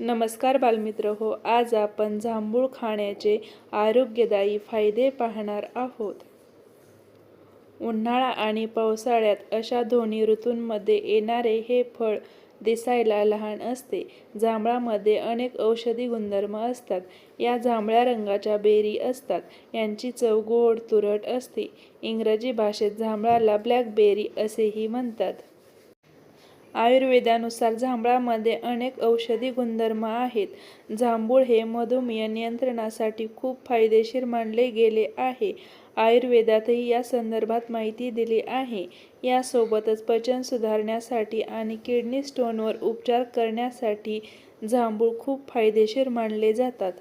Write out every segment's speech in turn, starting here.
नमस्कार बालमित्र. हो आज आपण जांभूळ खाण्याचे आरोग्यदायी फायदे पाहणार आहोत. उन्हाळा आणि पावसाळ्यात अशा दोन्ही ऋतूंमध्ये येणारे हे फळ दिसायला लहान असते. जांभळामध्ये अनेक औषधी गुणधर्म असतात. या जांभळ्या रंगाच्या बेरी असतात. यांची चव गोड तुरट असते. इंग्रजी भाषेत जांभळाला ब्लॅकबेरी असेही म्हणतात. आयुर्वेदानुसार जांभळामध्ये अनेक औषधी गुणधर्म आहेत. जांभूळ हे मधुमेह नियंत्रणासाठी खूप फायदेशीर मानले गेले आहे. आयुर्वेदातही या संदर्भात माहिती दिली आहे. यासोबतच पचन सुधारण्यासाठी आणि किडनी स्टोनवर उपचार करण्यासाठी जांभूळ खूप फायदेशीर मानले जातात.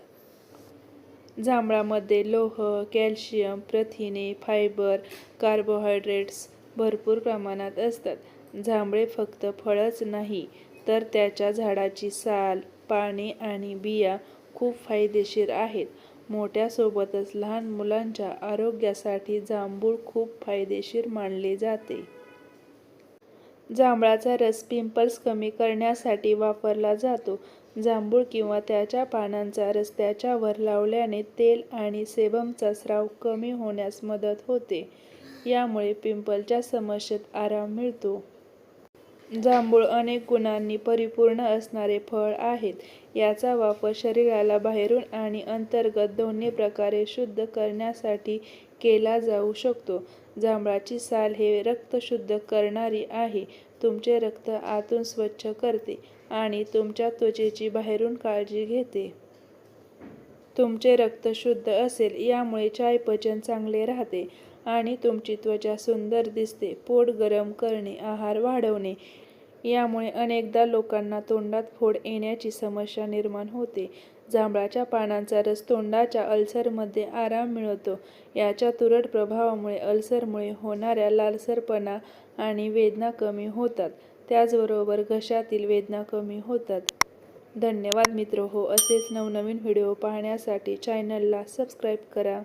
जांभळामध्ये लोह कॅल्शियम प्रथिने फायबर कार्बोहायड्रेट्स भरपूर प्रमाणात असतात. जांभळे फक्त फळच नाही तर त्याच्या झाडाची साल पाने आणि बिया खूप फायदेशीर आहेत. मोठ्यासोबतच लहान मुलांच्या आरोग्यासाठी जांभूळ खूप फायदेशीर मानले जाते. जांभळाचा रस पिंपल्स कमी करण्यासाठी वापरला जातो. जांभूळ किंवा त्याच्या पानांचा रस त्याच्यावर लावल्याने तेल आणि सेबमचा स्राव कमी होण्यास मदत होते. यामुळे पिंपलच्या समस्येत आराम मिळतो. जांभूळ अनेक गुणांनी परिपूर्ण असणारे फळ आहेत. याचा वापर शरीराला बाहेरून आणि अंतर्गत दोन्ही प्रकारे शुद्ध करण्यासाठी केला जाऊ शकतो. जांभळाची साल हे रक्त शुद्ध करणारी आहे. तुमचे रक्त आतून स्वच्छ करते आणि तुमच्या त्वचेची बाहेरून काळजी घेते. तुमचे रक्त शुद्ध असेल यामुळे चायपचन चांगले राहते. आणि तुमची त्वचा सुंदर दिसते. पोट गरम करणे आहार वाढवणे. यामुळे अनेकदा लोकांना तोंडात फोड येण्याची समस्या निर्माण होते. जांभळाच्या पानांचा रस तोंडाच्या अल्सरमध्ये आराम मिळवतो. याच्या तुरट प्रभावामुळे अल्सरमुळे होणाऱ्या लालसरपणा आणि वेदना कमी होतात. त्याचबरोबर घशातील वेदना कमी होतात. धन्यवाद मित्र. हो असेच नवनवीन व्हिडिओ पाहण्यासाठी चॅनलला सबस्क्राईब करा.